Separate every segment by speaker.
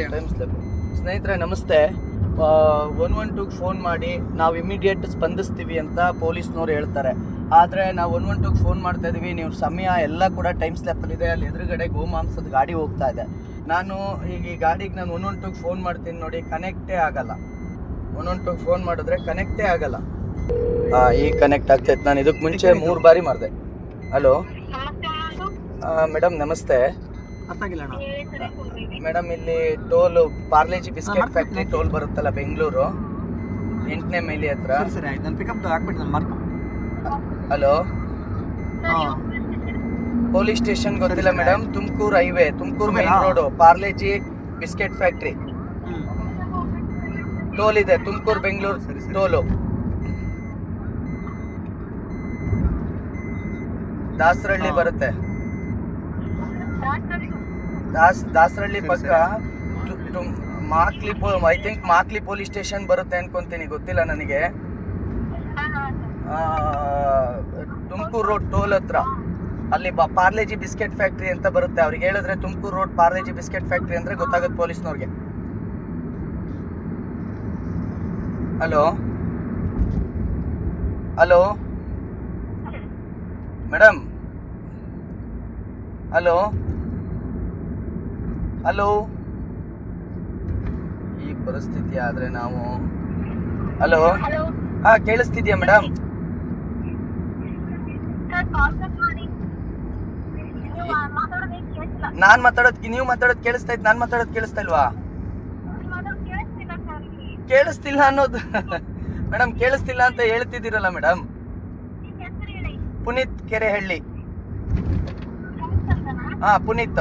Speaker 1: Clear
Speaker 2: time slip ಸ್ನೇಹಿತರೆ ನಮಸ್ತೆ. One one ಟೂಗೆ phone ಮಾಡಿ ನಾವು ಇಮಿಡಿಯೇಟ್ ಸ್ಪಂದಿಸ್ತೀವಿ ಅಂತ ಪೊಲೀಸ್ನವ್ರು ಹೇಳ್ತಾರೆ. ಆದರೆ ನಾವು ಒನ್ ಒನ್ ಟೂಗೆ ಫೋನ್ ಮಾಡ್ತಾ ಇದೀವಿ ನೀವು ಸಮಯ ಎಲ್ಲ ಕೂಡ ಟೈಮ್ ಸ್ಲ್ಯಾಪಲ್ಲಿದೆ ಅಲ್ಲಿ ಎದುರುಗಡೆ ಗೋಮಾಂಸದ ಗಾಡಿ ಹೋಗ್ತಾ ಇದೆ. ನಾನು ಈಗ ಈ ಗಾಡಿಗೆ ನಾನು ಒನ್ ಒನ್ ಟೂಗೆ ಫೋನ್ ಮಾಡ್ತೀನಿ ನೋಡಿ ಕನೆಕ್ಟೇ ಆಗಲ್ಲ. ಒನ್ ಒನ್ ಟೂಗೆ ಫೋನ್ ಮಾಡಿದ್ರೆ ಕನೆಕ್ಟೇ ಆಗಲ್ಲ. ಹಾಂ ಈಗ ಕನೆಕ್ಟ್ ಆಗ್ತೈತೆ. ನಾನು ಇದಕ್ಕೆ ಮುಂಚೆ ಮೂರು ಬಾರಿ ಮಾಡಿದೆ. ಹಲೋ ಮೇಡಮ್ ನಮಸ್ತೆ.
Speaker 1: ಅರ್ಥ ಆಗಿಲ್ಲ ಅಣ್ಣ.
Speaker 2: ಮೇಡಮ್ ಇಲ್ಲಿ toll Parle G biscuit factory toll ಬರುತ್ತಲ್ಲ ಬೆಂಗಳೂರು? ಎಂಟನೇ ಮೈಲಿ ಹತ್ರ?
Speaker 1: ಸರಿ ಸರಿ ಆಯ್ತು. ನಾನು ಪಿಕಪ್ ಹಾಕ್ಬಿಟ್ಟು ನಾನು ಮಾರ್ಕ್
Speaker 2: ಹಲೋ?
Speaker 1: ಹಾಂ.
Speaker 2: ಪೊಲೀಸ್ ಸ್ಟೇಷನ್ ಗೊತ್ತಿಲ್ಲ madam Tumakuru highway Tumakuru main road Parle G biscuit factory toll ಇದೆ ತುಮಕೂರು ಬೆಂಗಳೂರು. ಟೋಲು. ದಾಸರಳ್ಳಿ. ಬರುತ್ತೆ. ದಾಸ್ ದಾಸರಳ್ಳಿ
Speaker 1: ಸರಿ,
Speaker 2: ಪಕ್ಕ ತು- ತುಮ್- Makli I think Makli police station ಬರುತ್ತೆ ಅನ್ಕೊಂತೀನಿ ಗೊತ್ತಿಲ್ಲ ನನಗೆ. ತುಮಕೂರು ರೋಡ್ ಟೋಲ್ ಹತ್ರ. ಅಲ್ಲಿ ಬ ಪಾರ್ಲೇಜಿ ಬಿಸ್ಕೆಟ್ ಫ್ಯಾಕ್ಟ್ರಿ ಅಂತ ಬರುತ್ತೆ. ಅವ್ರಿಗೆ ಹೇಳಿದ್ರೆ Tumakuru road Parle G biscuit factory ಅಂದ್ರೆ ಗೊತ್ತಾಗುತ್ತೆ ಪೊಲೀಸ್ನವ್ರಿಗೆ. Hello? Hello. Madam? Hello? Hello. ಈ ಪರಿಸ್ಥಿತಿ ಆದ್ರೆ ನಾವು ಹಲೋ. ಹಾ ಕೇಳಿಸ್ತಿದ್ಯಾ ಮೇಡಮ್ ನಾನ್ ಮಾತಾಡೋದ್ ನೀವು ಮಾತಾಡೋದ್ ಕೇಳಿಸ್ತಾ ಇದ್ ನಾನ್ ಮಾತಾಡೋದ್ ಕೇಳಿಸ್ತಾ ಇಲ್ವಾ? ಕೇಳಿಸ್ತಿಲ್ಲ ಅನ್ನೋದು. ಮೇಡಮ್ ಕೇಳಿಸ್ತಿಲ್ಲ ಅಂತ ಹೇಳ್ತಿದ್ದೀರಲ್ಲ ಮೇಡಮ್ ಪುನೀತ್ ಕೆರೆಹಳ್ಳಿ. ಹಾ ಪುನೀತ್.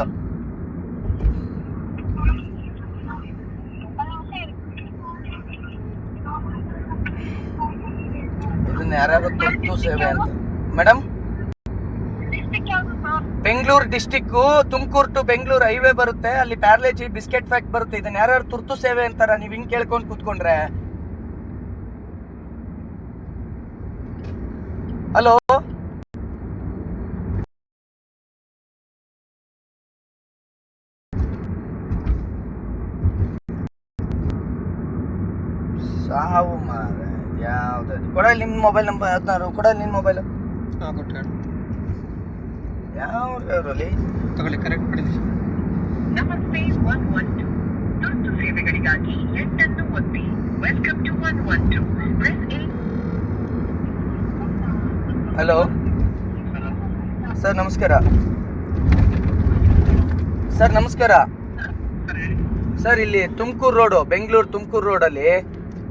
Speaker 2: ಇದನ್ನ ಯಾರ್ಯಾರು ತುರ್ತು ಸೇವೆ ಅಂತ. Madam Bengaluru district Tumakuru to Bengaluru highway ಬರುತ್ತೆ, ಅಲ್ಲಿ ಪ್ಯಾರ್ಲೇಜಿ ಬಿಸ್ಕೆಟ್ ಫ್ಯಾಕ್ಟ್ ಬರುತ್ತೆ. ಇದನ್ನ ಯಾರ್ಯಾರು ತುರ್ತು ಸೇವೆ ಅಂತಾರ, ನೀವ್ ಹಿಂಗ್ ಕೇಳ್ಕೊಂಡ್ ಕೂತ್ಕೊಂಡ್ರೆ. ಹಲೋ ಸಾವು ಮಾರ ಯಾವ್ದು ಕೊಡ ನಿಮ್ ಮೊಬೈಲ್ ನಂಬರ್ ಹದಿನಾರು. ಕೊಡ ನಿಮ್ಮ ಮೊಬೈಲ್
Speaker 1: ಹಾಂ ಕೊಟ್ಟೆ
Speaker 2: ಯಾವ್ದ್ರಲ್ಲಿ
Speaker 1: ತಗೊಳ್ಳಿ ಕರೆಕ್ಟ್ ಮಾಡಿದ್ವಿ.
Speaker 3: ನಮಸ್ತೆ ಒನ್ ಒನ್ ಟು ತುರ್ತು ಸೇವೆಗಳಿಗಾಗಿ ಎಂಟನ್ನು ಒತ್ತಿ. Welcome to one one two press eight
Speaker 2: hello sir ನಮಸ್ಕಾರ. ಸರ್ ನಮಸ್ಕಾರ. ಸರ್. ಇಲ್ಲಿ ತುಮಕೂರು ರೋಡು ಬೆಂಗಳೂರು ತುಮಕೂರು ರೋಡಲ್ಲಿ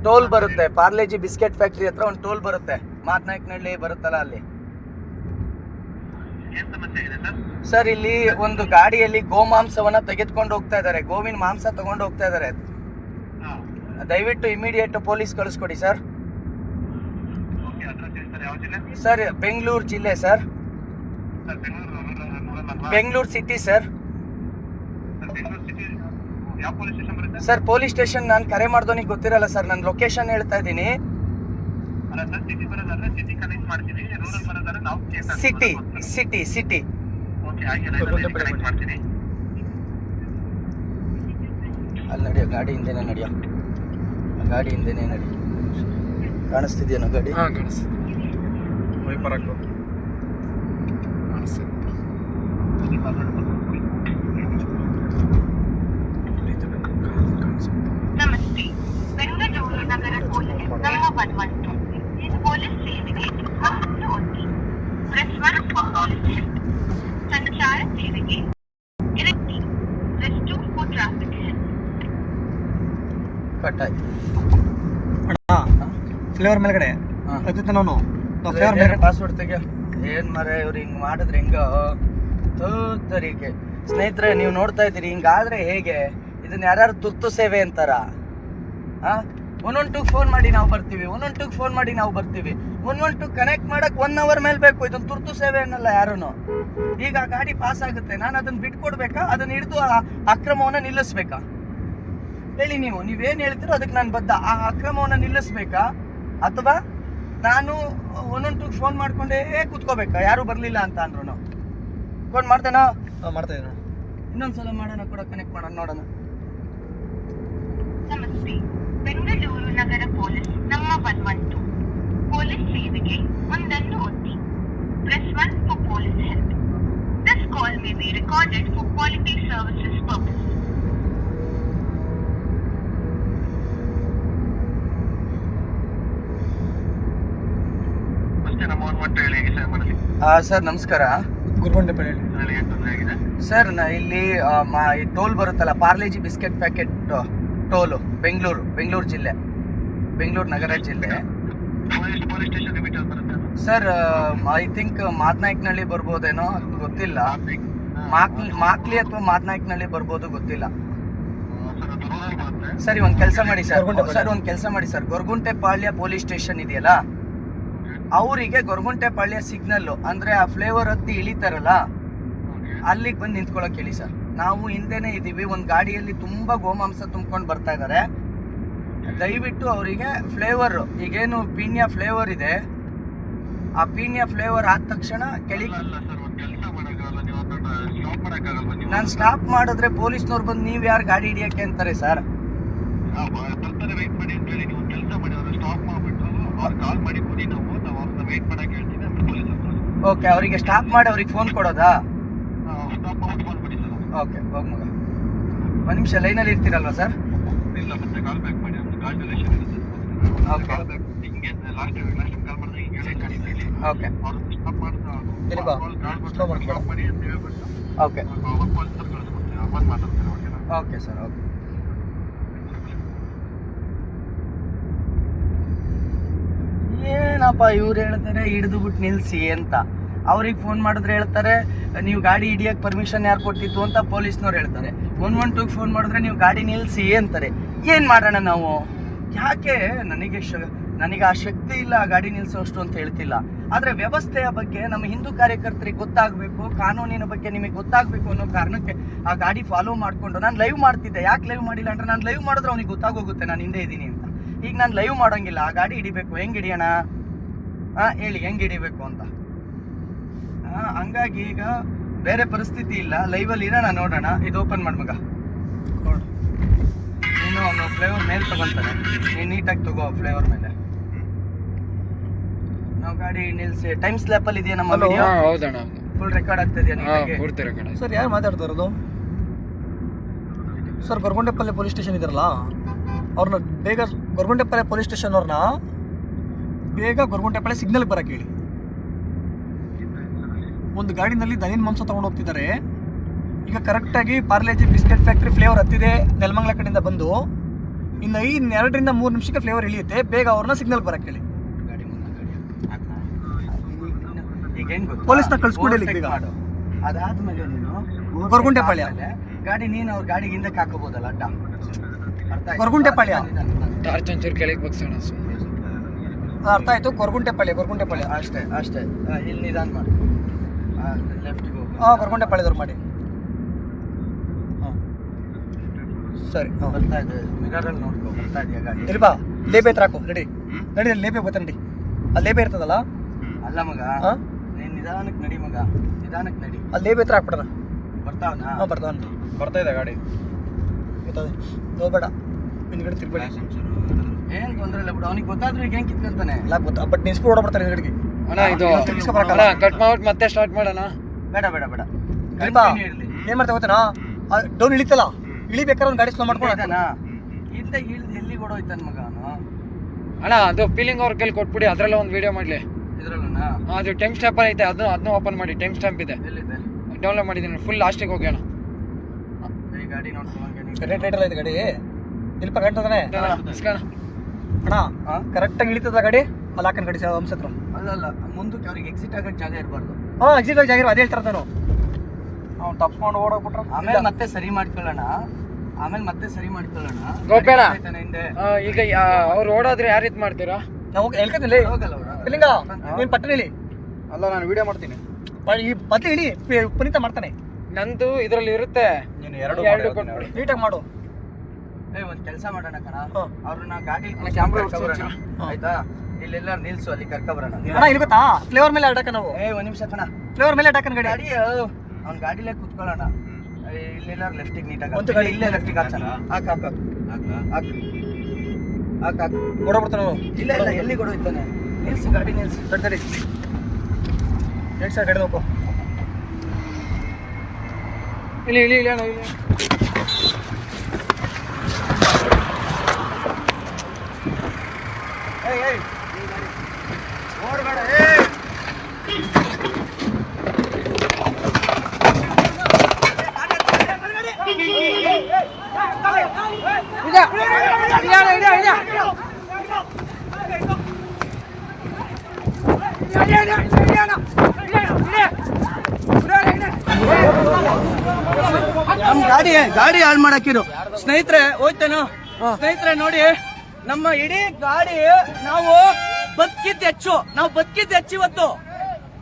Speaker 2: ಟೋಲ್ ಬರುತ್ತೆ. ಪಾರ್ಲೇಜಿ ಬಿಸ್ಕೆಟ್ ಫ್ಯಾಕ್ಟ್ರಿ ಹತ್ರ ಒಂದು ಟೋಲ್ ಬರುತ್ತೆ. ಮಾತನಾಯ್ಕನಹಳ್ಳಿ ಬರುತ್ತಲ್ಲ ಅಲ್ಲಿ. ಸರ್? ಇಲ್ಲಿ ಒಂದು ಗಾಡಿಯಲ್ಲಿ ಗೋಮಾಂಸವನ್ನ ತೆಗೆದುಕೊಂಡು ಹೋಗ್ತಾ ಇದಾರೆ ಗೋವಿನ ಮಾಂಸ ತಗೊಂಡು ಹೋಗ್ತಾ ಇದ್ದಾರೆ. ದಯವಿಟ್ಟು ಇಮಿಡಿಯೇಟ್ ಪೊಲೀಸ್ ಕಳಿಸ್ಕೊಡಿ ಸರ್. ಸರ್ ಬೆಂಗಳೂರು ಜಿಲ್ಲೆ sir. Bengaluru city sir. Sir police station ನಾನು ಕರೆ ಮಾಡ್ದೋನಿಗೆ ಗೊತ್ತಿರಲ್ಲ ಸರ್ ನನ್ನ ಲೊಕೇಶನ್ ಹೇಳ್ತಾ ಇದ್ದೀನಿ. ಸಿಟಿ ಸಿಟಿ ಸಿಟಿ ಅಲ್ಲಿ ನಡೆಯೋ ಗಾಡಿ ಹಿಂದೆನೇ ನಡೆಯೋ. ಗಾಡಿ ಹಿಂದೆನೇ ನಡಿ. ಕಾಣಿಸ್ತಿದ್ಯೇನೋ ಗಾಡಿ?
Speaker 1: ವೈಪರ್ ಹಾಕು
Speaker 3: ನಮಸ್ತೆ. ಬೆಂಗಳೂರು ನಗರ ಪೊಲೀಸ್ ನಮ್ಮ ಒನ್ ಒನ್ ಟು ಪೊಲೀಸ್ ಸೇವೆಗೆ ಹತ್ತು ಒತ್ತಿ ಪ್ರೆಸ್ ಒನ್ ಫಾರ್ ಪೊಲೀಸ್ ಸಂಚಾರ ಸೇವೆಗೆ ಇರಟ್ಟಿ press two for traffic
Speaker 2: cut ಆಯ್ತು.
Speaker 1: ಅಣ್ಣ ಫ್ಲೇವರ್ ಮೇಲ್ಗಡೆ. ನಾನು. ಫ್ಲೇವರ್ ಮೇಲ್ಗಡೆ
Speaker 2: ಪಾಸ್ವರ್ಡ್ ತೆಗ ಏನ್ ಮರೆ ಇವ್ರು ಹಿಂಗ್ ಮಾಡಿದ್ರೆ ಹಿಂಗ? ತರೀಕೆ ಸ್ನೇಹಿತರೆ ನೀವು ನೋಡ್ತಾ ಇದ್ದೀರಿ ಹಿಂಗಾದ್ರೆ ಹೇಗೆ? ಇದನ್ನ ಯಾರ್ಯಾರು ತುರ್ತು ಸೇವೆ ಅಂತಾರ? ಒಂದೊಂದು ಫೋನ್ ಮಾಡಿ ನಾವು ಬರ್ತೀವಿ. ಒಂದೊಂದು ಫೋನ್ ಮಾಡಿ ನಾವು ಬರ್ತೀವಿ. ಒಂದೊಂದು ಕನೆಕ್ಟ್ ಮಾಡಕ್ ಒನ್ ಅವರ್ ಮೇಲೆ ಬೇಕು. ಇದೊಂದು ತುರ್ತು ಸೇವೆ ಅನ್ನಲ್ಲ ಯಾರೂನು? ಈಗ ಗಾಡಿ ಪಾಸ್ ಆಗುತ್ತೆ. ನಾನು ಅದನ್ನ ಬಿಟ್ಕೊಡ್ಬೇಕಾ? ಅದನ್ನ ಹಿಡಿದು ಆ ಅಕ್ರಮವನ್ನ ನಿಲ್ಲಿಸ್ಬೇಕಾ? ಹೇಳಿ ನೀವು. ನೀವೇನು ಹೇಳ್ತೀರೋ ಅದಕ್ಕೆ ನಾನು ಬದ್ಧ. ಆ ಅಕ್ರಮವನ್ನ ನಿಲ್ಲಿಸ್ಬೇಕಾ? ಅಥವಾ ನಾನು ಒಂದೊಂದು ಫೋನ್ ಮಾಡ್ಕೊಂಡೇ ಕೂತ್ಕೋಬೇಕಾ? ಯಾರು ಬರಲಿಲ್ಲ ಅಂತ ಅಂದ್ರು ಫೋನ್ ಮಾಡ್ತೇನಾ?
Speaker 1: ಮಾಡ್ತಾ
Speaker 2: ಇನ್ನೊಂದ್ಸಲ ಮಾಡೋಣ ಕೂಡ ಕನೆಕ್ಟ್ ಮಾಡೋಣ ನೋಡೋಣ
Speaker 3: ನಮಸ್ತೆ ಬೆಂಗಳೂರು ನಗರ ಪೊಲೀಸ್ ನಮ್ಮ ಒನ್ ಒನ್ ಟು ಪೊಲೀಸ್ ಸೇವೆಗೆ ಒಂದನ್ನು ಒತ್ತಿ. Press one for police help this call may be recorded for quality services purpose
Speaker 2: sir ನಮಸ್ಕಾರ.
Speaker 4: ಏನು
Speaker 2: ಸರ್ ನಾ ಇಲ್ಲಿ ಈ ಟೋಲ್ ಬರುತ್ತಲ್ಲ Parle G biscuit packet toll Bengaluru Bengaluru ಜಿಲ್ಲೆ. ಬೆಂಗಳೂರು ನಗರ ಜಿಲ್ಲೆ. ಸರ್. ಐ ಥಿಂಕ್ ಮಾತ್ನಾಯ್ಕನಹಳ್ಳಿ ಬರ್ಬೋದೇನೋ ಗೊತ್ತಿಲ್ಲ. ಮಾಕ್ಲಿ ಮಾಕ್ಲಿ ಅಥವಾ ಮಾತ್ನಾಯ್ಕನಹಳ್ಳಿ ಬರ್ಬೋದು ಗೊತ್ತಿಲ್ಲ.
Speaker 4: ಸರ್
Speaker 2: ಒಂದು ಕೆಲಸ ಮಾಡಿ ಸರ್. ಸರ್ ಒಂದು ಕೆಲಸ ಮಾಡಿ ಸರ್. ಗೊರಗುಂಟೆಪಾಳ್ಯ ಪೊಲೀಸ್ ಸ್ಟೇಷನ್ ಇದೆಯಲ್ಲ? ಅವರಿಗೆ ಗೊರಗುಂಟೆಪಾಳ್ಯ ಸಿಗ್ನಲ್ ಅಂದ್ರೆ ಆ ಫ್ಲೇವರ್ ಹತ್ತಿ ಇಳಿತಾರಲ್ಲ? ಅಲ್ಲಿಗೆ ಬಂದು ನಿಂತ್ಕೊಳ್ಳೋಕೆ ಹೇಳಿ ಸರ್. ನಾವು ಹಿಂದೆನೆ ಇದ್ದೀವಿ ಒಂದು ಗಾಡಿಯಲ್ಲಿ ತುಂಬ ಗೋಮಾಂಸ ತುಂಬ್ಕೊಂಡು ಬರ್ತಾ ಇದ್ದಾರೆ ದಯವಿಟ್ಟು ಅವರಿಗೆ ಫ್ಲೇವರ್ ಈಗೇನು ಪೀಣ್ಯ ಫ್ಲೇವರ್ ಇದೆ ಆ ಪೀಣ್ಯ ಫ್ಲೇವರ್ ಆದ ತಕ್ಷಣ ಕೆಳಗೆ
Speaker 4: ಅಲ್ಲ ಸರ್ ಒಂದು ಕೆಲಸ ಮಾಡೋಕ್ಕಾಗಲ್ಲ ನೀವು ಸ್ಟಾಪ್ ಮಾಡೋಕ್ಕಾಗಲ್ವಾ ನೀವು
Speaker 2: ನಾನು ಸ್ಟಾಪ್ ಮಾಡಿದ್ರೆ ಪೊಲೀಸ್ನವ್ರು ಬಂದು ನೀವು ಯಾರು ಗಾಡಿ ಹಿಡಿಯಕ್ಕೆ ಅಂತಾರೆ ಸರ್
Speaker 4: ಆ, ಬರ್ತಾರೆ ವೆಯ್ಟ್ ಮಾಡಿ ಅಂತ ಹೇಳಿ ನೀವು ಒಂದು ಕೆಲಸ ಮಾಡಿ ಅವ್ರು ಸ್ಟಾಪ್ ಮಾಡ್ಬಿಟ್ಟು ಅವ್ರು ಕಾಲ್ ಮಾಡಿ ಕೊಡಿ ನಾವು ನಾವು ಅವ್ರನ್ನ ವೆಯ್ಟ್ ಮಾಡಕ್ಕೆ ಹೇಳ್ತೀನಿ ಆಮೇಲೆ ಪೊಲೀಸ್ ಹತ್ರ
Speaker 2: ಓಕೆ ಅವರಿಗೆ ಸ್ಟಾಪ್ ಮಾಡಿ ಅವ್ರಿಗೆ ಫೋನ್ ಕೊಡೋದಾ? ಓಕೆ ಹೋಗ್ ಮಗ. ಒಂದು ನಿಮಿಷ ಲೈನಲ್ಲಿ ಇರ್ತೀರಲ್ವಾ ಸರ್
Speaker 4: ಇಲ್ಲ ಮತ್ತೆ call back
Speaker 2: okay okay sir okay ಏನಪ್ಪ ಇವ್ರು ಹೇಳ್ತಾರೆ ಹಿಡಿದು ಬಿಟ್ಟು ನಿಲ್ಸಿ ಅಂತ. ಅವ್ರಿಗೆ ಫೋನ್ ಮಾಡಿದ್ರೆ ಹೇಳ್ತಾರೆ ನೀವು ಗಾಡಿ ಹಿಡಿಯಕ್ಕೆ ಪರ್ಮಿಷನ್ ಯಾರು ಕೊಟ್ಟಿತ್ತು ಅಂತ ಪೊಲೀಸ್ನವ್ರು ಹೇಳ್ತಾರೆ. ಒನ್ ಒನ್ ಟೂಗೆ ಫೋನ್ ಮಾಡಿದ್ರೆ ನೀವು ಗಾಡಿ ನಿಲ್ಸಿ ಅಂತಾರೆ. ಏನು ಮಾಡೋಣ ನಾವು? ಯಾಕೆ ನನಗೆ ಶ, ನನಗೆ ಆ ಶಕ್ತಿ ಇಲ್ಲ ಗಾಡಿ ನಿಲ್ಲಿಸೋಷ್ಟು ಅಂತ ಹೇಳ್ತಿಲ್ಲ. ಆದರೆ ವ್ಯವಸ್ಥೆಯ ಬಗ್ಗೆ ನಮ್ಮ ಹಿಂದೂ ಕಾರ್ಯಕರ್ತರಿಗೆ ಗೊತ್ತಾಗಬೇಕು, ಕಾನೂನಿನ ಬಗ್ಗೆ ನಿಮಗೆ ಗೊತ್ತಾಗಬೇಕು ಅನ್ನೋ ಕಾರಣಕ್ಕೆ ಆ ಗಾಡಿ ಫಾಲೋ ಮಾಡಿಕೊಂಡು ನಾನು ಲೈವ್ ಮಾಡ್ತಿದ್ದೆ. ಯಾಕೆ ಲೈವ್ ಮಾಡಿಲ್ಲ ಅಂದ್ರೆ ನಾನು ಲೈವ್ ಮಾಡಿದ್ರೆ ಅವ್ನಿಗೆ ಗೊತ್ತಾಗೋಗುತ್ತೆ, ನಾನು ಹಿಂದೆ ಇದ್ದೀನಿ ಅಂತ. ಈಗ ನಾನು ಲೈವ್ ಮಾಡೋಂಗಿಲ್ಲ, ಆ ಗಾಡಿ ಹಿಡಿಬೇಕು, ಹೆಂಗೆ ಹಿಡಿಯೋಣ? ಹಾಂ ಹೇಳಿ, ಹೆಂಗೆ ಹಿಡಿಬೇಕು ಅಂತ. ಹಂಗಾಗಿ ಈಗ ಬೇರೆ ಪರಿಸ್ಥಿತಿ ಇಲ್ಲ. ಲೈವಲ್ಲಿ ಇರೋಣ, ನೋಡೋಣ. ಇದು ಓಪನ್ ಮಾಡ್ ಮಗ. ನೋಡು ನೀನು ಅವನು ಫ್ಲೇವರ್ ಮೇಲೆ ತಗೊಂತಾನೆ ನೀನು ನೀಟಾಗಿ ತಗೋ ಫ್ಲೇವರ್ ಮೇಲೆ. ನಾವು ಗಾಡಿ ನಿಲ್ಸಿ ಟೈಮ್ ಸ್ಲ್ಯಾಪಲ್ಲಿ ಇದೆಯಾ ನಮ್ಮ ವಿಡಿಯೋ
Speaker 5: ಹೌದಣ್ಣ
Speaker 2: ಫುಲ್ ರೆಕಾರ್ಡ್ ಆಗ್ತಾ
Speaker 5: ಇದೆಯಾ
Speaker 2: ನೀಟಾಗಿ
Speaker 5: ಪೂರ್ತಿ ಕಣ
Speaker 1: ಸರ್ ಯಾರು ಮಾತಾಡ್ತಾ ಇರೋದು? ಸರ್ ಗೊರಗುಂಟೆಪಲ್ಲೆ ಪೊಲೀಸ್ ಸ್ಟೇಷನ್ ಇದಾರಲ್ಲ ಅವ್ರನ್ನ ಬೇಗ ಗೊರಗುಂಟೆಪಲ್ಲೆ ಪೊಲೀಸ್ ಸ್ಟೇಷನ್ ಅವ್ರನ್ನ ಬೇಗ ಗೊರಗುಂಟೆಪಲ್ಲೆ ಸಿಗ್ನಲ್ ಬರಕ್ಕೆ ಹೇಳಿ. ಒಂದು ಗಾಡಿನಲ್ಲಿ ದನಿನ್ ಮಾಂಸ ತಗೊಂಡು ಹೋಗ್ತಿದ್ದಾರೆ. ಈಗ ಕರೆಕ್ಟಾಗಿ ಪಾರ್ಲೇಜಿ ಬಿಸ್ಕೆಟ್ ಫ್ಯಾಕ್ಟ್ರಿ ಫ್ಲೇವರ್ ಹತ್ತಿದೆ ನೆಲಮಂಗ್ಲ ಕಡೆಯಿಂದ ಬಂದು. ಇನ್ನು ಐದು ಎರಡರಿಂದ ಮೂರು ನಿಮಿಷಕ್ಕೆ ಫ್ಲೇವರ್ ಇಳಿಯುತ್ತೆ. ಬೇಗ ಅವ್ರನ್ನ ಸಿಗ್ನಲ್ ಬರಕ್ಕೆ ಹೇಳಿ.
Speaker 2: ಈಗ?
Speaker 1: ಪೊಲೀಸ್ನ ಕಳ್ಸ್ಕೊಡಿ.
Speaker 2: ಮಾಡು. ಅದಾದ್ಮೇಲೆ ನೀನು
Speaker 1: ಗೊರಗುಂಟೆಪಾಳ್ಯ.
Speaker 2: ಆದ್ಮೇಲೆ ಗಾಡಿ ನೀನು ಅವ್ರ ಗಾಡಿಗೆ ಹಿಂದಕ್ಕೆ ಹಾಕೋಬೋದಲ್ಲ ಅಡ್ಡ. ಅರ್ಥ ಆಯ್ತಾ?
Speaker 1: ಗೊರಗುಂಟೆಪಾಳ್ಯ.
Speaker 5: ಟಾರ್ಚ್ ಒಂಚೂರು ಕೆಳಗೆ ಬಗ್ಸೋಣ. ಸುಮ್ಮನೆ
Speaker 1: ಆಯ್ತು. ಅರ್ಥ ಪಾಳ್ಯ ಗೊರಗುಂಟೆಪಳ್ಳಿ ಪಾಳ್ಯ.
Speaker 2: ಅಷ್ಟೇ ಅಷ್ಟೇ. ಇಲ್ಲಿ ನಿಧಾನ ಮಾಡಿ. ಲೆಫ್ಟ್ಗೆ ಹೋಗು
Speaker 1: ಹಾಂ ಗೊರಗುಂಟೆಪಾಳ್ಯದವ್ರು ಮಾಡಿ ಹಾಂ ಸರಿ
Speaker 2: ಬರ್ತಾ ಇದೆ. ಮಿರರಲ್ಲಿ ನೋಡ್ಕೊ ಬರ್ತಾ ಇದೆಯಾ ಗಾಡಿ.
Speaker 1: ಇಲ್ಲಿ ಬಾ. ಲೇಬೆ ಹತ್ರ ಹಾಕು. ನಡಿ. ನಡಿ ಅಲ್ಲಿ ಲೇಬೆ ಬತ್ತ ನಡಿ. ಅಲ್ಲಿ ಲೇಬೆ ಇರ್ತದಲ್ಲ?
Speaker 2: ಅಲ್ಲ ಮಗ ನೀನ್ ನಿಧಾನಕ್ಕೆ ನಡಿ ಮಗ. ನಿಧಾನಕ್ಕೆ ನಡಿ.
Speaker 1: ಅಲ್ಲಿ ಲೇಬೆ ಹತ್ರ ಹಾಕ್ಬಿಡೋಣ.
Speaker 2: ಬರ್ತಾವನ?
Speaker 1: ಹಾಂ ಬರ್ತಾವ
Speaker 5: ಬರ್ತಾ ಇದೆ ಗಾಡಿ.
Speaker 1: ಗೊತ್ತದೆ. ಹೋಗ್ಬೇಡ ಹಿಂದ್ಗಡೆ ತಿರ್ಬೇಡ.
Speaker 2: ಏನ್ ತೊಂದ್ರೆ ಇಲ್ಲ ಬಿಡು. ಅವ್ನಿಗೆ ಗೊತ್ತಾದ್ರೆ ಈಗ ಹೆಂಗ್ ಕಿತ್ಕೊಂತಾನೆ?
Speaker 1: ಎಲ್ಲ ಗೊತ್ತಾ ಬಟ್ ನಿಲ್ಸ್ಬಿಟ್ಟು ಓಡಾಡ್ಬಿಡ್ತಾರೆ ಹಿಂದ್ಗಡೆಗೆ.
Speaker 5: ಅಣ್ಣ ಇದು ಅಣ್ಣ ಕಟ್ ಮಾಡ್ಬಿಟ್ಟು ಮತ್ತೆ ಸ್ಟಾರ್ಟ್ ಮಾಡೋಣ.
Speaker 2: ಬೇಡ ಬೇಡ ಬೇಡ.
Speaker 1: ಏನು ಮಾಡ್ತಾ ಗೊತ್ತೇನಾ ಡೌನ್ ಇಳಿತಲ್ಲ? ಇಳಿಬೇಕಾದ್ರೆ ಒಂದು ಗಾಡಿ ಸ್ಲೋ ಮಾಡ್ಕೊಂಡು?
Speaker 2: ಹಿಂದೆ ಇಳಿದು ಎಲ್ಲಿಗೆ ಓಡೋಯ್ತಾನ ಮಗ
Speaker 5: ಅಣ್ಣ ಅದು ಫೀಲಿಂಗ್ ಅವ್ರ ಕೈಲಿ ಕೊಟ್ಬಿಡಿ ಅದ್ರಲ್ಲ ಒಂದು ವಿಡಿಯೋ ಮಾಡಲಿ.
Speaker 2: ಇದ್ರಲ್ಲನಾ?
Speaker 5: ಅದು ಟೈಮ್ ಸ್ಟ್ಯಾಂಪ್ ಐತೆ ಅದು ಅದನ್ನ ಓಪನ್ ಮಾಡಿ ಟೈಮ್ ಸ್ಟ್ಯಾಂಪ್ ಇದೆ.
Speaker 2: ಎಲ್ಲಿದೆ?
Speaker 5: ಡೌನ್ಲೋಡ್ ಮಾಡಿದ್ದೀನಿ ಫುಲ್ ಲಾಸ್ಟಿಗೆ ಹೋಗೋಣ
Speaker 2: ಈ ಗಾಡಿ ನೋಡ್ಕೊಂಡಂಗೆ ನೀನು.
Speaker 1: ರೇಟ್ ಇದೆ ಗಾಡಿ. ಇಲ್ಲಿ ಗಂಟದಾನೆ
Speaker 5: ಇಸ್ಕೋಣ
Speaker 1: ಅಣ್ಣ
Speaker 2: ಹಾ?
Speaker 1: ಕರೆಕ್ಟಾಗಿ ಇಳಿತದ ಗಾಡಿ? ಅಲ್ಲಿ ಹಾಕೊಂಡು ಗಾಡಿ ಹಂಸ ಹತ್ರ
Speaker 2: ಅಲ್ಲಲ್ಲ ಮುಂದಕ್ಕೆ ಅವ್ರಿಗೆ ಎಕ್ಸಿಟ್ ಆಗಕ್ಕೆ ಜಾಗ ಇರಬಾರ್ದು.
Speaker 1: ಹಾಂ ಎಕ್ಸಿಟ್ ಆಗಿ ಜಾಗಿರೋ ಅದೇ ಹೇಳ್ತಾರೆ ನಾನು ಅವ್ನು ತಪ್ಸ್ಕೊಂಡು ಓಡೋಗ್ಬಿಟ್ರ
Speaker 2: ಆಮೇಲೆ ಮತ್ತೆ ಸರಿ ಮಾಡ್ಕೊಳ್ಳೋಣ. ಆಮೇಲೆ ಮತ್ತೆ ಸರಿ ಮಾಡ್ಕೊಳ್ಳೋಣ. ಹಿಂದೆ.
Speaker 5: ಈಗ ಅವ್ರು ಓಡೋದ್ರೆ ಯಾರ ರೀತಿ ಮಾಡ್ತೀರಾ?
Speaker 1: ಹೇಳ್ಕೊತೀನಿ
Speaker 2: ಹೋಗಲ್ಲ ಅವ್ರು.
Speaker 1: ಬಿಲ್ಲಿಂಗ ನೀನು ಪಟ್ಟಣ ಇಳಿ
Speaker 4: ಅಲ್ಲ ನಾನು ವಿಡಿಯೋ ಮಾಡ್ತೀನಿ.
Speaker 1: ಪ- ಈ ಇಳಿ ಪಿ- ಪುನೀತ ಮಾಡ್ತಾನೆ.
Speaker 5: ನಂದು ಇದ್ರಲ್ಲಿ ಇರುತ್ತೆ.
Speaker 4: ನೀನು
Speaker 5: ಎರಡು ಕೊಟ್ಬಿಡಿ
Speaker 1: ನೀಟಾಗಿ ಮಾಡು.
Speaker 2: ಏ ಒಂದ್ ಕೆಲಸ ಮಾಡೋಣ ಕಣ.
Speaker 1: ಹಾ.
Speaker 2: ಅವ್ರನ್ನ ಗಾಡಿ ಕ್ಯಾಮ್ರಾ
Speaker 1: ಹಾ.
Speaker 2: ಆಯ್ತಾ? ಇಲ್ಲೆಲ್ಲ ನಿಲ್ಸು ಅಲ್ಲಿ ಕರ್ಕೊಬರೋಣ.
Speaker 1: ಅಣ್ಣ ಇಲ್ಲಿ ಗೊತ್ತಾ? ಫ್ಲೇವರ್ ಮೇಲೆ ಅಡಕ ನಾವು.
Speaker 2: ಏ ಒಂದ್ ನಿಮಿಷ ಕಣ.
Speaker 1: ಫ್ಲೇವರ್ ಮೇಲೆ ಗಾಡಿ.
Speaker 2: ಗಾಡಿ ಅವ್ನ ಗಾಡಿಲೇ ಕುತ್ಕೊಳ್ಳೋಣ. ಇಲ್ಲೆಲ್ಲ ಲೆಫ್ಟಿಗೆ ನೀಟಾಗಿ
Speaker 1: ಒಂದು ಗಾಡಿ
Speaker 2: ಇಲ್ಲೇ ಲೆಫ್ಟಿಗೆ ಹಾಕೋಣ ಹಾಕ ಹಾಕ ಹಾಕು. ಹಾಕು. ಹಾಕು
Speaker 1: ಕೊಡಬಿಡ್ತಾನೆ
Speaker 2: ಇಲ್ಲ ಇಲ್ಲ ಎಲ್ಲಿ ಕೊಡೋಯ್ತಾನೆ ನಿಲ್ಸು ಗಾಡಿ ನಿಲ್ಸು.
Speaker 1: ತಡಿ ತಡಿ ಎಷ್ಟು ಸರ್ ಕಡೆ ಹೋಗು.
Speaker 5: ಇಲ್ಲಿ ಇಲ್ಲಿ ಇಲ್ಲ ಅಣ್ಣ ಇಲ್ಲಿ.
Speaker 2: ಏಯ್ ಏಯ್. ಓಡ್ಬೇಡ ಏಯ್. ನಮ್ ಗಾಡಿ ಗಾಡಿ ಹಾಳು ಮಾಡಾಕಿರು ಸ್ನೇಹಿತರೆ ಹೋಯ್ತೇನು? ಸ್ನೇಹಿತರೆ ನೋಡಿ ನಮ್ಮ ಇಡೀ ಗಾಡಿ ನಾವು ಬದುಕಿದ್ ಹೆಚ್ಚು. ನಾವು ಬದುಕಿದ್ ಹೆಚ್ಚು ಇವತ್ತು.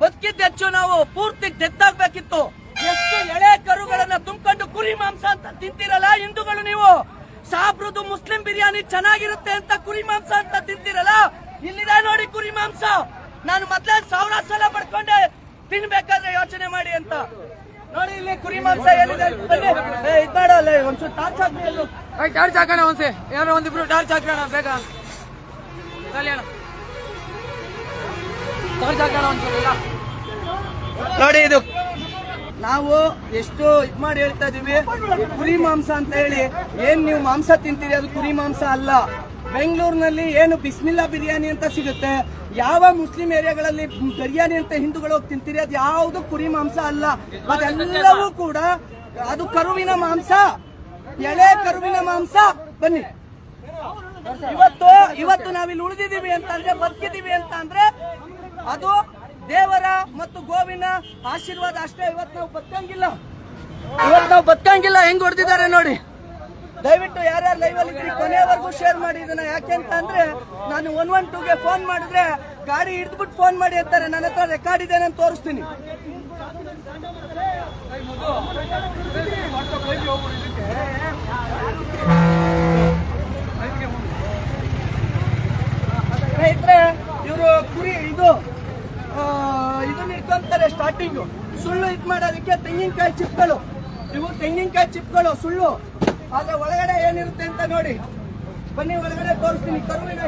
Speaker 2: ಬದುಕಿದ್ ಹೆಚ್ಚು ನಾವು ಪೂರ್ತಿ ಡೆತ್ತಾಗ್ಬೇಕಿತ್ತು ಎಷ್ಟು ಎಳೆ ಕರುಗಳನ್ನ ತುಂಬಿಕೊಂಡು ಕುರಿ ಮಾಂಸ ಅಂತ ತಿಂತಿರಲ್ಲ ಹಿಂದೂಗಳು ನೀವು? ಸಾಬ್ರದು ಮುಸ್ಲಿಂ ಬಿರಿಯಾನಿ ಚೆನ್ನಾಗಿರುತ್ತೆ ಅಂತ ಕುರಿ ಮಾಂಸ ಅಂತ ತಿಂತಿರಲ್ಲ? ಇಲ್ಲಿದೆ ನೋಡಿ ಕುರಿ ಮಾಂಸ. ನಾನು ಮೊದ್ಲೇ ಸಾವಿರ ಸಲ ಪಡ್ಕೊಂಡೆ. ತಿನ್ಬೇಕಾದ್ರೆ ಯೋಚನೆ ಮಾಡಿ ಅಂತ. ನೋಡಿ ಇಲ್ಲಿ ಕುರಿ ಮಾಂಸ ಏನಿದೆ? ಬನ್ನಿ. ಏ, ಇದ್ ಮಾಡಲ್ಲ ಒಂಚೂರು ಟಾರ್ಚ್ ಹಾಕಿ.
Speaker 5: ಟಾರ್ಚ್ ಹಾಕೋಣ ಒಂದ್ಸೆ. ಯಾರೋ ಒಂದಿಬ್ರು ಟಾರ್ಚ್ ಹಾಕೋಣ ಬೇಗ. ಕಲ್ಯಾಣ ಟಾರ್ಚ್ ಹಾಕೋಣ ಒಂದ್ಸಲ
Speaker 2: ನೋಡಿ ಇದು ನಾವು ಎಷ್ಟು ಇದು ಮಾಡಿ ಹೇಳ್ತಾ ಇದೀವಿ. ಕುರಿ ಮಾಂಸ ಅಂತ ಹೇಳಿ ಏನ್ ನೀವು ಮಾಂಸ ತಿಂತೀರಿ? ಅದು ಕುರಿ ಮಾಂಸ ಅಲ್ಲ. ಬೆಂಗಳೂರಿನಲ್ಲಿ ಏನು ಬಿಸ್ಮಿಲ್ಲಾ ಬಿರಿಯಾನಿ ಅಂತ ಸಿಗುತ್ತೆ. ಯಾವ ಮುಸ್ಲಿಂ ಏರಿಯಾಗಳಲ್ಲಿ ಬಿರಿಯಾನಿ ಅಂತ ಹಿಂದೂಗಳು ಹೋಗಿ ತಿಂತೀರಿ? ಅದು ಯಾವುದು ಕುರಿ ಮಾಂಸ ಅಲ್ಲ. ಅದೆಲ್ಲವೂ ಕೂಡ ಅದು ಕರುವಿನ ಮಾಂಸ. ಎಳೆ ಕರುವಿನ ಮಾಂಸ. ಬನ್ನಿ. ಇವತ್ತು ಇವತ್ತು ನಾವಿಲ್ಲಿ ಉಳಿದಿದ್ದೀವಿ ಅಂತ ಅಂದ್ರೆ ಬದುಕಿದೀವಿ ಅಂತ ಅಂದ್ರೆ ಅದು ದೇವರ ಮತ್ತು ಗೋವಿನ ಆಶೀರ್ವಾದ ಅಷ್ಟೇ. ಇವತ್ತು ನಾವು ಬದುಕಂಗಿಲ್ಲ. ಇವತ್ತು ನಾವು ಬದುಕಂಗಿಲ್ಲ. ಹೆಂಗ್ ಹೊಡೆದಿದ್ದಾರೆ ನೋಡಿ. ದಯವಿಟ್ಟು ಯಾರ್ಯಾರು ಲೈವ್ ಅಲ್ಲಿ ಇದ್ರಿ, ಕೊನೆಯವರೆಗೂ ಶೇರ್ ಮಾಡಿ ಇದನ್ನ. ಯಾಕೆ ಅಂತ ಅಂದ್ರೆ, ನಾನು ಒನ್ ಒನ್ ಟೂಗೆ ಫೋನ್ ಮಾಡಿದ್ರೆ ಗಾಡಿ ಹಿಡಿದ್ಬಿಟ್ಟು ಫೋನ್ ಮಾಡಿ ಅಂತಾರೆ. ನನ್ನ ಹತ್ರ ರೆಕಾರ್ಡ್ ಇದೆ, ನಾನು ತೋರಿಸ್ತೀನಿ ಸ್ನೇಹಿತರೆ ಇವರು ಕುರಿ ಇದು ಆ, ಇದನ್ನ ಇಟ್ಕೊಂತಾರೆ ಸ್ಟಾರ್ಟಿಂಗು ಸುಳ್ಳು ಮಾಡೋದಕ್ಕೆ ತೆಂಗಿನಕಾಯಿ ಚಿಪ್ಗಳು. ಇವು ತೆಂಗಿನಕಾಯಿ ಚಿಪ್ಗಳು ಸುಳ್ಳು. ಆದ್ರೆ ಒಳಗಡೆ ಏನಿರುತ್ತೆ ಅಂತ ನೋಡಿ. ಬನ್ನಿ ಒಳಗಡೆ ತೋರಿಸ್ತೀನಿ. ಕರುವಿನ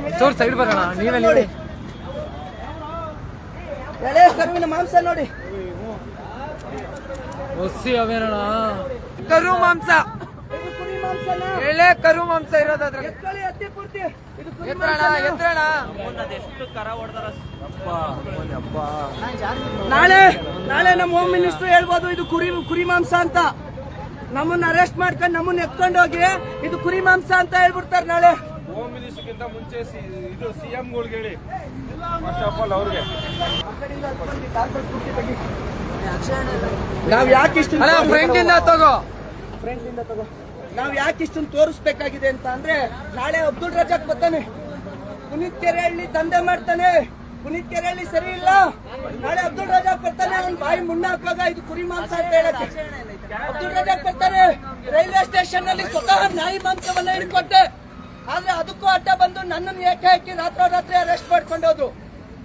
Speaker 5: ಬರೋಣ, ನೀವೇ
Speaker 2: ನೋಡಿ. ಎಳೆ ಕರುವಿನ ಮಾಂಸ ನೋಡಿ.
Speaker 5: ಒಸಿ ಕರು ಮಾಂಸ. ಎಳೆ ಕರು ಮಾಂಸ ಇರೋದಾದ್ರೆ.
Speaker 2: ಎತ್ತಿ ಅತ್ತಿ ಪೂರ್ತಿ. ಇದು ಕುರಿ
Speaker 5: ಎಷ್ಟು
Speaker 2: ಕರ
Speaker 5: ಎತ್ರಣ
Speaker 2: ನಾಳೆ ನಾಳೆ ನಮ್ಮ ಹೋಮ್ ಮಿನಿಸ್ಟರ್ ಹೇಳ್ಬೋದು ಇದು ಕುರಿ ಕುರಿ ಮಾಂಸ ಅಂತ. ನಮ್ಮನ್ನ ಅರೆಸ್ಟ್ ಮಾಡ್ಕೊಂಡು ನಮ್ಮನ್ನ ಎತ್ಕೊಂಡು ಹೋಗಿ ಇದು ಕುರಿ ಮಾಂಸ ಅಂತ ಹೇಳ್ಬಿಡ್ತಾರೆ ನಾಳೆ.
Speaker 6: ಹೋಮ್ ಮಿನಿಸ್ಟರ್ಗಿಂತ ಮುಂಚೆ ಸಿ- ಇದು ಸಿಎಂಗಳಿಗೆ ಹೇಳಿ. ಫಸ್ಟ್ ಆಫ್ ಆಲ್ ಅವ್ರಿಗೆ.
Speaker 2: ನಾವ್ ಯಾಕೆ ಇಷ್ಟು
Speaker 5: ಫ್ರೆಂಡ್ ಇಂದ ತಗೋ.
Speaker 2: ಫ್ರೆಂಡ್ ಇಂದ ತಗೋ. ನಾವ್ ಯಾಕೆ ಇಷ್ಟನ್ನು ತೋರಿಸ್ಬೇಕಾಗಿದೆ ಅಂತ ಅಂದ್ರೆ ನಾಳೆ ಅಬ್ದುಲ್ ರಜಾಕ್ ಬರ್ತಾನೆ. ಪುನೀತ್ ಕೆರೆಹಳ್ಳಿ ದಂಧೆ ಮಾಡ್ತಾನೆ. ಪುನೀತ್ ಕೆರೆಯಲ್ಲಿ ಸರಿ ಇಲ್ಲ. ನಾಳೆ ಅಬ್ದುಲ್ ರಜಾಕ್ ಬರ್ತಾನೆ. ಅವ್ನ ಬಾಯಿ ಮುನ್ನ ಹಾಕುವಾಗ ಇದು ಕುರಿ ಮಾಂಸ ಅಂತ ಹೇಳಕ್ಕೆ. ಅಬ್ದುಲ್ ರಜಾಕ್ ಬರ್ತಾನೆ ರೈಲ್ವೆ ಸ್ಟೇಷನ್ನಲ್ಲಿ ಸ್ವತಃ ನಾಯಿ ಮಾಂಸವನ್ನ ಹಿಡ್ಕೊಟ್ಟೆ. ಆದ್ರೆ ಅದಕ್ಕೂ ಅಡ್ಡ ಬಂದು ನನ್ನನ್ನು ಏಕೆ ಹಾಕಿ ರಾತ್ರೋರಾತ್ರಿ ಅರೆಸ್ಟ್ ಮಾಡ್ಕೊಂಡೋದು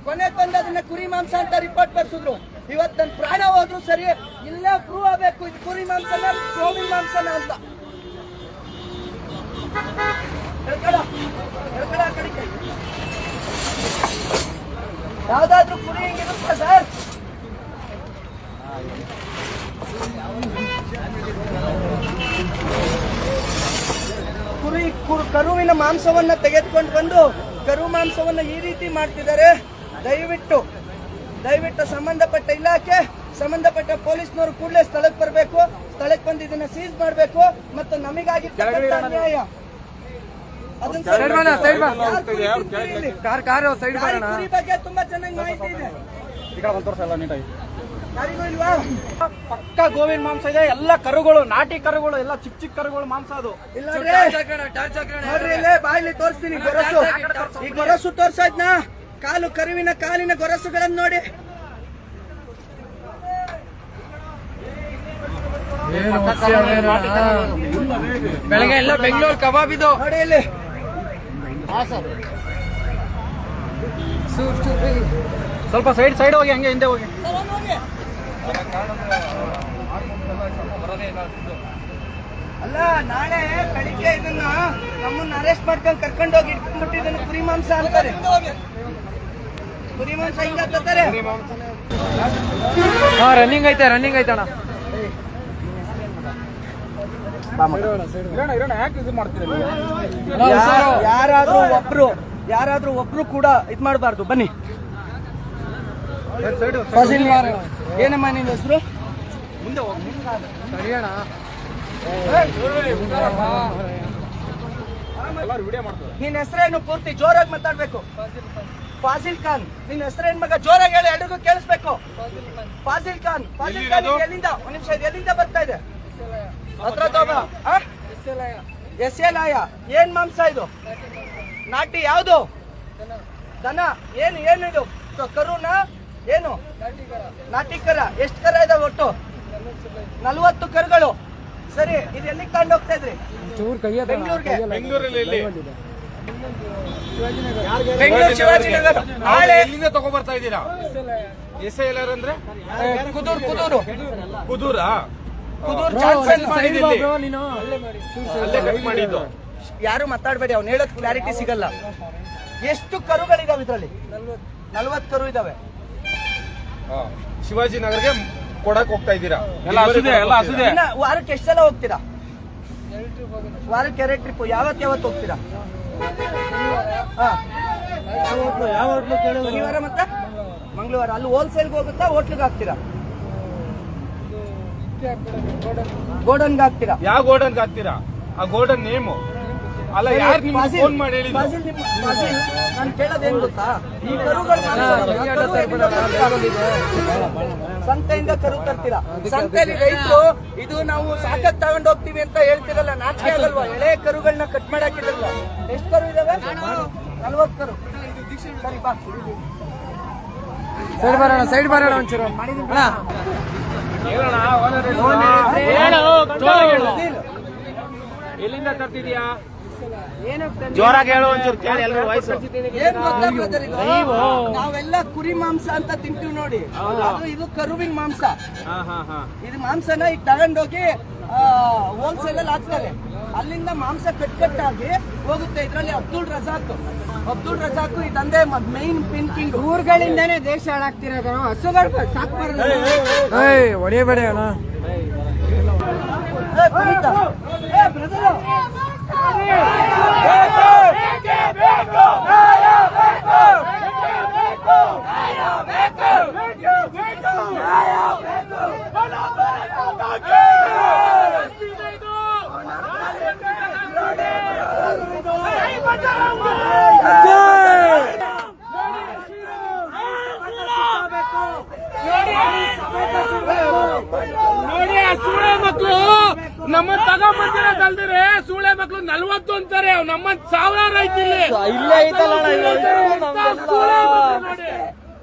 Speaker 2: ಕೊನೆ ತಂದು ಅದನ್ನ ಕುರಿ ಮಾಂಸ ಅಂತ ರಿಪೋರ್ಟ್ ಬರ್ಸಿದ್ರು. ಇವತ್ತು ನನ್ನ ಪ್ರಾಣ ಹೋದ್ರು ಸರಿ, ಇಲ್ಲ ಪ್ರೂವ್ ಆಗಬೇಕು. ಇದು ಕುರಿ ಮಾಂಸನ, ಗೋವಿನ ಮಾಂಸನ ಅಂತ. ಹೇಳ್ಕೊಳ. ಹೇಳ್ಕೊಳ ಆ ಕಡೆಗೆ. ಯಾವ್ದಾದ್ರು ಕುರಿ ಹಿಂಗಿರುತ್ತಾ ಸರ್? ಕುರಿ ಕರುವಿನ ಮಾಂಸವನ್ನ ತೆಗೆದುಕೊಂಡು ಬಂದು ಕರು ಮಾಂಸವನ್ನ ಈ ರೀತಿ ಮಾಡ್ತಿದ್ದಾರೆ. ದಯವಿಟ್ಟು ದಯವಿಟ್ಟು ಸಂಬಂಧಪಟ್ಟ ಇಲಾಖೆ ಸಂಬಂಧಪಟ್ಟ ಪೊಲೀಸ್ನವರು ಕೂಡಲೇ ಸ್ಥಳಕ್ಕೆ ಬರಬೇಕು. ಸ್ಥಳಕ್ಕೆ ಬಂದು ಇದನ್ನ ಸೀಸ್ ಮಾಡಬೇಕು. ಮತ್ತು ನಮಗಾಗಿ ಅನ್ಯಾಯ
Speaker 5: ಸೈಡ್ ಬರೋಣ ಸೈಡ್
Speaker 2: ಕುರಿ?
Speaker 5: ಕಾರ್ ಸೈಡ್ ಬರೋಣ.
Speaker 2: ಕುರಿ ಬಗ್ಗೆ ತುಂಬಾ ಚೆನ್ನಾಗಿ ಮಾಹಿತಿ ಇದೆ. ಯಾರಿಗೂ ಇಲ್ವಾ?
Speaker 1: ಪಕ್ಕ ಗೋವಿನ ಮಾಂಸ ಇದೆ ಎಲ್ಲ ಕರುಗಳು ನಾಟಿ ಕರುಗಳು ಎಲ್ಲ ಚಿಕ್ಕ ಚಿಕ್ಕ ಕರುಗಳು ಮಾಂಸ ಅದು.
Speaker 2: ಬಾಯಲ್ಲಿ ತೋರಿಸ್ತೀನಿ ಗೊರಸು. ಈ ಗೊರಸು ತೋರ್ಸದ್ನ ಕಾಲು ಕರುವಿನ ಕಾಲಿನ ಗೊರಸುಗಳನ್ನ ನೋಡಿ?
Speaker 5: ಬೆಳಗ್ಗೆ ಎಲ್ಲ ಬೆಂಗಳೂರು ಕಬಾಬ್ ಇದು
Speaker 2: ನೋಡಿ ಇಲ್ಲಿ.
Speaker 1: ಸ್ವಲ್ಪ ಸೈಡ್ ಸೈಡ್ ಹೋಗಿ ಹಂಗೆ ಹಿಂದೆ ಹೋಗಿ.
Speaker 2: ಅಲ್ಲ ನಾಳೆ ಬೆಳಿಗ್ಗೆ ಇದನ್ನ ನಮ್ಮನ್ನ ಅರೆಸ್ಟ್ ಮಾಡ್ಕೊಂಡು ಕರ್ಕೊಂಡು ಹೋಗಿ ಇಟ್ಕೊಂಡ್ಬಿಟ್ಟು ಇದನ್ನ ಕುರಿ ಮಾಂಸ ಅಂತಾರೆ. ಕುರಿ ಮಾಂಸ ಹಿಂಗ
Speaker 5: ಹಾ ರನ್ನಿಂಗ್ ಐತೆ ರನ್ನಿಂಗ್ ಐತೆ ಅಣ್ಣ
Speaker 6: ಇರೋಣ ಇರೋಣ ಯಾಕೆ ಇದು ಮಾಡ್ತೀರಿ ನೀವು?
Speaker 2: ಯಾ- ಯಾರಾದ್ರೂ ಒಬ್ರು ಯಾರಾದ್ರೂ ಒಬ್ರು ಕೂಡ ಇದ್ ಮಾಡಬಾರ್ದು. ಬನ್ನಿ. ಫಾಸಿಲ್ ಏನಮ್ಮ ನಿನ್ನ ಹೆಸರು?
Speaker 5: ನಿನ್
Speaker 6: ಎಲ್ಲರೂ ವಿಡಿಯೋ ಮಾಡ್ತಾರೆ.
Speaker 2: ನಿನ್ನ ಹೆಸರೇನು ಪೂರ್ತಿ ಜೋರಾಗಿ ಮಾತಾಡ್ಬೇಕು? ಫಾಸಿಲ್ ಖಾನ್. ನಿನ್ನ ಹೆಸರೇನ್ ಮಗ ಜೋರಾಗಿ ಹೇಳಿ ಎಲ್ರಿಗೂ ಕೇಳಿಸ್ಬೇಕು. ಫಾಸಿಲ್ ಖಾನ್. ಫಾಸಿಲ್ ಖಾನ್ ಎಲ್ಲಿಂದ? ಒಂದ್ ನಿಮಿಷ ಎಲ್ಲಿಂದ ಬರ್ತಾ ಇದೆ? ಹತ್ರ ಎಸ್ ಎಲ್ ಆಯ? ಏನ್ ಮಾಂಸ ಇದು? ನಾಟಿ ಯಾವುದು? ದನ. ಏನು ಏನು ಇದು? ಕರುನ? ಏನು? ನಾಟಿ ಕರ. ಎಷ್ಟು ಕರ ಇದಾವೆ ಒಟ್ಟು? ನಲ್ವತ್ತು ಕರುಗಳು. ಸರಿ ಇದು ಎಲ್ಲಿ ತಗೊಂಡು ಹೋಗ್ತಾ ಇದ್ರಿ? ಬೆಂಗಳೂರಿಗೆ.
Speaker 6: ಬೆಂಗಳೂರಲ್ಲಿ
Speaker 2: ಬೆಂಗಳೂರು ಶಿವಾಜಿನಗರ. ನಾಳೆ
Speaker 6: ಎಲ್ಲಿಂದ ತಗೊಬರ್ತಾ ಇದ್ದೀರಾ? ಎಸ್ ಐ ಎಲ್ ಆರ್ ಅಂದ್ರೆ?
Speaker 2: ಕುದೂರು ಕುದೂರು.
Speaker 6: ಕುದೂರಾ?
Speaker 2: ಕುದೂರು
Speaker 6: ಮಾಡಿದ್ದು ಇಲ್ಲಿ.
Speaker 5: ನೀನು.
Speaker 6: ಅಲ್ಲೇ ಕಟ್ ಮಾಡಿದ್ದು.
Speaker 2: ಯಾರು ಮಾತಾಡಬೇಡಿ ಅವ್ನು ಹೇಳೋದ್ ಕ್ಲಾರಿಟಿ ಸಿಗಲ್ಲ. ಎಷ್ಟು ಕರುಗಳಿದಾವೆ ಇದರಲ್ಲಿ? ನಲ್ವತ್ತು ಕರು ಇದಾವೆ.
Speaker 6: ಹಾ. ಶಿವಾಜಿನಗರ್ಗೆ ಕೊಡಕ್ ಹೋಗ್ತಾ ಇದ್ದೀರಾ?
Speaker 7: ಎಲ್ಲ ಹಸುದೆ, ಎಲ್ಲ ಹಸುದೆ.
Speaker 2: ಇನ್ನ ವಾರಕ್ಕೆ ಎಷ್ಟು ಸಲ ಹೋಗ್ತೀರಾ? ವಾರಕ್ಕೆ ಎರಡು ಟ್ರಿಪ್ ಯಾವತ್ ಯಾವತ್ತು ಹೋಗ್ತೀರಾ? ಹಾ. ಶನಿವಾರ ಮತ್ತೆ ಮಂಗಳವಾರ. ಅಲ್ಲಿ ಹೋಲ್ಸೇಲ್ಗೆ ಹೋಗುತ್ತಾ ಹೋಟ್ಲಿಗೆ ಹಾಕ್ತೀರಾ? ಗೋಡನ್ಗೆ ಹಾಕ್ತೀರಾ?
Speaker 6: ಯಾವ ಗೋಡನ್ಗೆ ಹಾಕ್ತೀರಾ? ಆ ಗೋಡನ್ ನೇಮು. ಅಲ್ಲ ಯಾರು ನಿಮ್ಗೆ ಫೋನ್ ಮಾಡಿ ಹೇಳಿದ್ರು
Speaker 2: ಫಾಸಿಲ್ ನಿಮ್ಮ- ಫಾಸಿಲ್, ನಾನ್ ಕೇಳೋದೇನ್ ಗೊತ್ತಾ? ಈ ಕರುಗಳು? ಸಂತೆಯಿಂದ ಕರು ತರ್ತೀರಾ? ಸಂತೆಯಲ್ಲಿ ರೈತರು ಇದು ನಾವು ಸಾಕತ್ ತಗೊಂಡ್ ಹೋಗ್ತೀವಿ ಅಂತ ಹೇಳ್ತಿರಲ್ಲ ನಾಚಿಕೆ ಆಗಲ್ವಾ? ಎಳೆ ಕರುಗಳನ್ನ ಕಟ್ ಮಾಡಾಕಿದ್ರಲ್ಲ ಎಷ್ಟು ಕರು ಇದಾವೆ? ನಲ್ವತ್ತು ಕರು. ಸರಿ ಬಾ.
Speaker 5: ಸೈಡ್ ಬರೋಣ ಸೈಡ್ ಬರೋಣ ಒಂಚೂರು. ಅಣ್ಣ.
Speaker 7: ಎಲ್ಲಿಂದ ತರ್ತಿದ್ಯಾ?
Speaker 2: ಜೋರಾಗಿ ಹೇಳು ಒಂಚೂರು ಕೇಳಿ ಎಲ್ಲರೂ ವಯಸ್ಸು. ಏನ್ ಗೊತ್ತಾ brother ಇದು? ನಾವೆಲ್ಲ ಕುರಿ ಮಾಂಸ ಅಂತ ತಿಂತೀವಿ ನೋಡಿ. ಅದು ಇದು ಕರುವಿನ ಮಾಂಸ.
Speaker 7: ಹಾ ಹಾ ಹಾ.
Speaker 2: ಇದು ಮಾಂಸನ ಈಗ ತಗೊಂಡೋಗಿ ಹೋಲ್ಸೇಲ್ ಅಲ್ಲಿ ಹಾಕ್ತಾರೆ. ಅಲ್ಲಿಂದ ಮಾಂಸ ಕಟ್ ಕಟ್ಟಾಗಿ ಹೋಗುತ್ತೆ. ಇದರಲ್ಲಿ ಅಬ್ದುಲ್ ರಜಾಕ್. ಅಬ್ದುಲ್ ರಜಾಕ್ ತಂದೆ ಮೈನ್ ಪಿನ್ ಕಿಂಗ್
Speaker 5: ಊರುಗಳಿಂದಾನೇ ದೇಶ ಹಾಳಾಗ್ತಿರೋದು ಹಸುಗಳು ಸಾಕು ಏಯ್ ಹೊಡಿಯಬೇಡ ಅಣ್ಣ
Speaker 7: ನೋಡಿ ಆ ಸೂಳೆ ಮಕ್ಳು ನಮ್ಮ ತಗೊಂಬಂದಿರೋದಲ್ದಿರೆ ಸೂಳೆ ಮಕ್ಳು ನಲ್ವತ್ತು ಅಂತಾರೆ ಅವ್ ನಮ್ಮ ಸಾವಿರಾರು ಐತಿ ಇಲ್ಲಿ.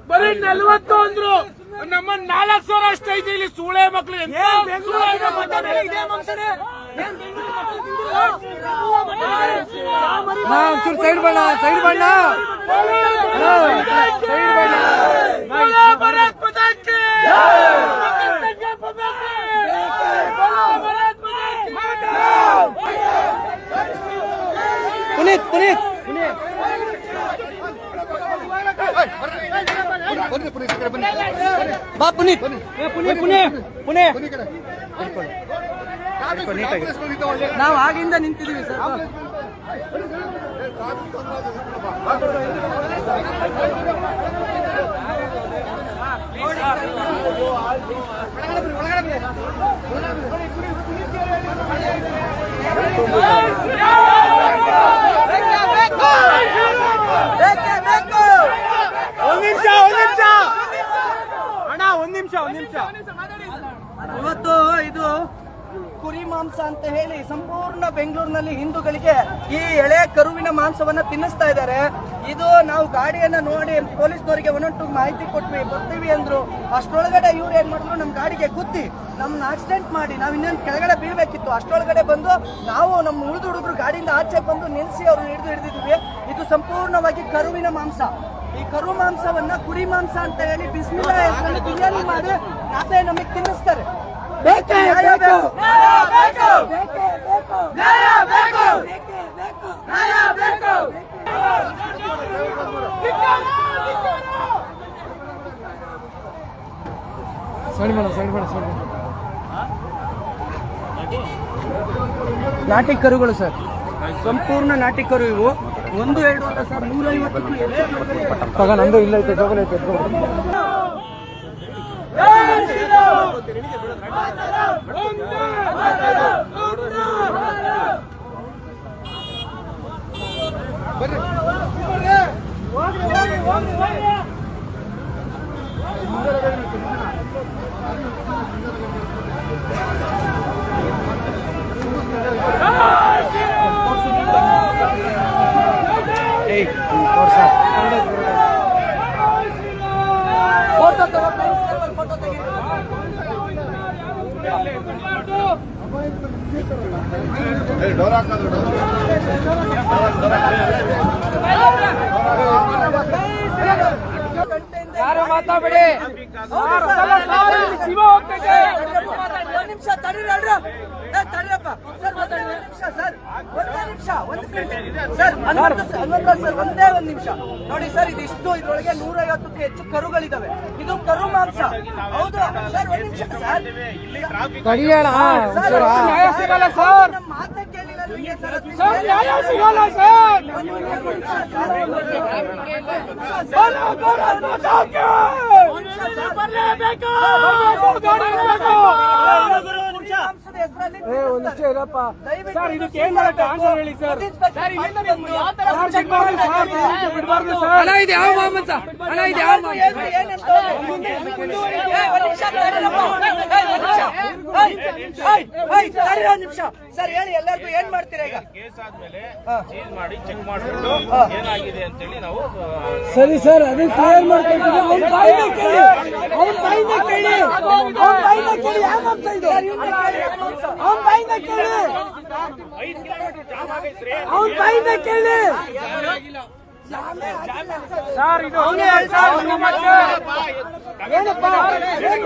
Speaker 7: ಬರೀ ನಲ್ವತ್ತು ಅಂದ್ರು ನಮ್ಮ ನಾಲ್ಕು ಸಾವಿರ ಅಷ್ಟೈತಿ ಇಲ್ಲಿ ಸೂಳೆ?
Speaker 5: ನಾ ಒಂಚೂರು ಸೈಡ್ ಬಣ್ಣ ಸೈಡ್ ಬಣ್ಣ ಸೈಡ್ ಬಣ್ಣ
Speaker 2: ಬಾ ಪುನೀತ್. ಪುಣೆ ಪುಣೆ ಪುಣೆ ನಾವು ಆಗಿಂದ ನಿಂತಿದೀವಿ ಸರ್. ಬಾ. ಬೇಕೇ ಬೇಕು.
Speaker 7: ಒಂದ್ ನಿಮಿಷ ಒಂದ್ ನಿಮಿಷ. ಒಂದ್ ನಿಮಿಷ ಒಂದ್ ನಿಮಿಷ.
Speaker 2: ಇವತ್ತು ಇದು ಕುರಿ ಮಾಂಸ ಅಂತ ಹೇಳಿ ಸಂಪೂರ್ಣ ಬೆಂಗಳೂರಿನಲ್ಲಿ ಹಿಂದೂಗಳಿಗೆ ಈ ಎಳೆ ಕರುವಿನ ಮಾಂಸವನ್ನ ತಿನ್ನಿಸ್ತಾ ಇದ್ದಾರೆ. ಇದು ನಾವು ಗಾಡಿಯನ್ನ ನೋಡಿ ಪೊಲೀಸ್ನವರಿಗೆ ಒಂದೊಂದು ಮಾಹಿತಿ ಕೊಟ್ವಿ, ಬರ್ತೀವಿ ಅಂದ್ರು. ಅಷ್ಟರೊಳಗಡೆ ಇವ್ರು ಏನ್ ಮಾಡಿದ್ರು? ನಮ್ ಗಾಡಿಗೆ ಕುತ್ತಿ ನಮ್ನ ಆಕ್ಸಿಡೆಂಟ್ ಮಾಡಿ, ನಾವ್ ಇನ್ನೊಂದು ಕೆಳಗಡೆ ಬೀಳ್ಬೇಕಿತ್ತು. ಅಷ್ಟರೊಳಗಡೆ ಬಂದು ನಾವು ನಮ್ಮ ಉಳಿದು ಹುಡುಗರು ಗಾಡಿಯಿಂದ ಆಚೆ ಬಂದು ನಿಲ್ಸಿ ಅವ್ರು ಹಿಡಿದು ಹಿಡಿದಿದ್ವಿ. ಇದು ಸಂಪೂರ್ಣವಾಗಿ ಕರುವಿನ ಮಾಂಸ. ಈ ಕರು ಮಾಂಸವನ್ನ ಕುರಿ ಮಾಂಸ ಅಂತ ಹೇಳಿ ಬಿಸಿಲು ಹೆಸರಲ್ಲಿ ಬಿರಿಯಾನಿ ಮಾಡಿ ಅದೇ ನಮಗೆ ತಿನ್ನಿಸ್ತಾರೆ. ಬೇಕೇ ಬೇಕು. ನ್ಯಾಯ ಬೇಕು. ನ್ಯಾಯ ಬೇಕು. ಸರಿ ಬೇಡ ಸರಿ ಬೇಡ ಸರಿ ನಾಟಿ ಕರುಗಳು ಸರ್. ಸಂಪೂರ್ಣ ನಾಟಿ ಕರು ಇವು. ಒಂದು ಎರಡು ಅಲ್ಲ ಸರ್ ನೂರೈವತ್ತು ತಗ ನಂದು ಇಲ್ಲ ಐತೆ ಜೋಗಲ್ ಐತೆ ಫೋಟೋ ತಗೋ ಫೋಟೋ ತೆಗಿ ಯಾರು ಮಾತಾಡಬೇಡಿ ಶಿವ ಹೋಗ್ತೈತೆ ಒಂದ್ ನಿಮಿಷ ತಡೀರಲ್ರ ಏ ತಡೀರಪ್ಪ ಸರ್ ಮಾತಾಡಿ ಒಂದ್ ನಿಮಿಷ ಸರ್ ಒಂದೇ ನಿಮಿಷ ಒಂದ್ ಸರ್ ಹನುಮಂತ ಸರ್ ಒಂದೇ ಒಂದು ನಿಮಿಷ. ನೋಡಿ ಸರ್ ಇದಿಷ್ಟು ಇದ್ರೊಳಗೆ ನೂರೈವತ್ತಕ್ಕೂ ಹೆಚ್ಚು ಕರುಗಳಿದಾವೆ. ಇದು ಕರು ಮಾಂಸ. ಹೌದು ಸರ್ ಒಂದ್ ನಿಮಿಷ ಸರ್. ಸರ್, ನ್ಯಾಯ ಸಿಗಲ್ಲ ಸರ್ ಮಾತೇ ಕೇಳಿಲ್ಲ ನಿಮಗೆ ಸರ್.
Speaker 5: ಸರ್ ನ್ಯಾಯ ಸಿಗಲ್ಲ ಸರ್. ಬರ್ಲೇಬೇಕು! ಸರ್ ಇದಕ್ಕೆ ಏನ್ ಮಾಡಕ್ಕೆ ಆನ್ಸರ್ ಹೇಳಿ ಸರ್
Speaker 2: ಸರ್ ಇಲ್ಲಿಂದ ಬಂದು ಯಾವ ತರ
Speaker 5: ಸರ್ ಬಿಡ್ಬಾರ್ದು ಸರ್ ಇದಕ್ಕೆ ಬಿಡ್ಬಾರ್ದು ಸರ್
Speaker 2: ಅಣ್ಣ ಇದು ಯಾವ ಮಾಮಂಸ ಅಣ್ಣ ಇದು ಯಾವ ನಿಮಿಷ ಸರ್ ಹೇಳಿ ಎಲ್ಲರಿಗೂ ಏನ್ ಮಾಡ್ತೀರಾ ಈಗ
Speaker 7: ಕೇಸ್ ಆದ್ಮೇಲೆ ಸೀಸ್ ಮಾಡಿ ಚೆಕ್ ಮಾಡ್ಬಿಟ್ಟು ಏನಾಗಿದೆ ಅಂತೇಳಿ ನಾವು
Speaker 2: ಸರಿ ಸರ್ ಅದೇ ಕ್ಲಿಯರ್ ಮಾಡ್ಕೊಳ್ತೀವಿ ಅವ್ನ ಬಾಯಿಂದ ಕೇಳಿ ಅವ್ನ ಬಾಯಿಂದ ಕೇಳಿ ಅವ್ನ ಬಾಯಿಂದ ಕೇಳಿ ಯಾವ ಮಾಂಸ ಇದು ಅವ್ನ ಬಾಯಿಂದ ಕೇಳಿ ಅವ್ನ ಬಾಯಿಂದ ಕೇಳಿ
Speaker 5: ಸರ್ ಇದು
Speaker 2: ಏನಪ್ಪ ಏನ್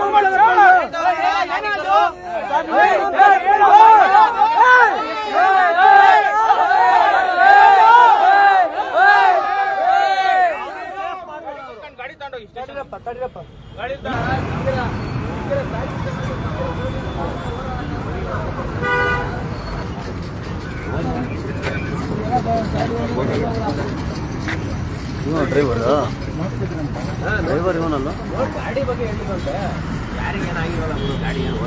Speaker 2: ತಡಿರಪ್ಪ ತಡಿರಪ್ಪ
Speaker 7: ಗಾಡಿ ತಗೊಂಡು
Speaker 8: ಡ್ರೈವರ್ ಡ್ರೈವರ್ ಇವನಲ್ಲ?
Speaker 7: ಗಾಡಿ ಬಗ್ಗೆ ಹೇಳಿದಂತೆ ಯಾರಿಗೇನಾಗಿರಲ್ಲ ಗಾಡಿ ಏನು